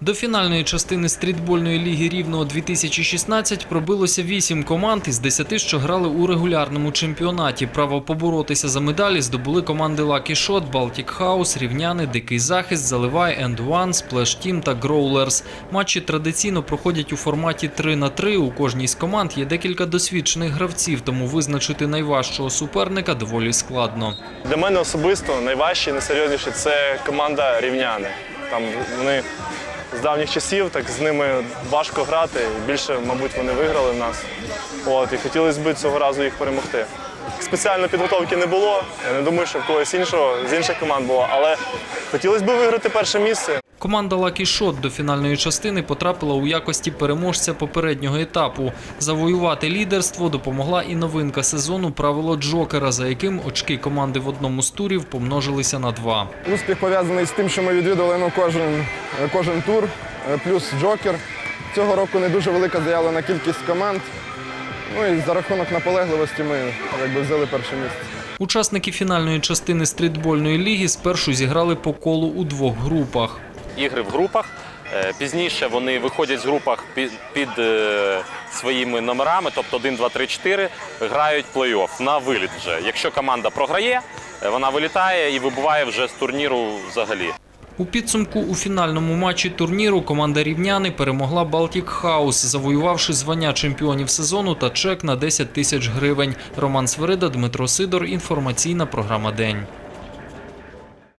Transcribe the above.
До фінальної частини стрітбольної ліги рівного 2016 пробилося 8 команд із 10, що грали у регулярному чемпіонаті. Право поборотися за медалі здобули команди Lucky Shot, Baltic House, Рівняни, Дикий Захист, Заливай, End One, Splash Team та Growlers. Матчі традиційно проходять у форматі 3 на 3. У кожній з команд є декілька досвідчених гравців, тому визначити найважчого суперника доволі складно. Для мене особисто найважче і найсерйозніше це команда рівняни. Там вони з давніх часів, так з ними важко грати. Більше, мабуть, вони виграли в нас. От, і хотілося б цього разу їх перемогти. Спеціальної підготовки не було. Я не думаю, що в когось іншого з інших команд було, але хотілося б виграти перше місце. Команда Lucky Shot до фінальної частини потрапила у якості переможця попереднього етапу. Завоювати лідерство допомогла і новинка сезону правило Джокера, за яким очки команди в одному з турів помножилися на два. Успіх пов'язаний з тим, що ми відвідали ну, кожен, кожен тур, е, плюс джокер. Цього року не дуже велика заявлена кількість команд. Ну і за рахунок наполегливості ми якби, взяли перше місце. Учасники фінальної частини стрітбольної ліги спершу зіграли по колу у двох групах. Ігри в групах. Е, Пізніше вони виходять з групах під, е, своїми номерами, тобто 1, 2, 3, 4, грають плей-офф на виліт вже. Якщо команда програє, е, вона вилітає і вибуває вже з турніру взагалі. У підсумку у фінальному матчі турніру команда рівняни перемогла Baltic House, завоювавши звання чемпіонів сезону та чек на 10 тисяч гривень. Роман Сверида, Дмитро Сидор. Інформаційна програма День.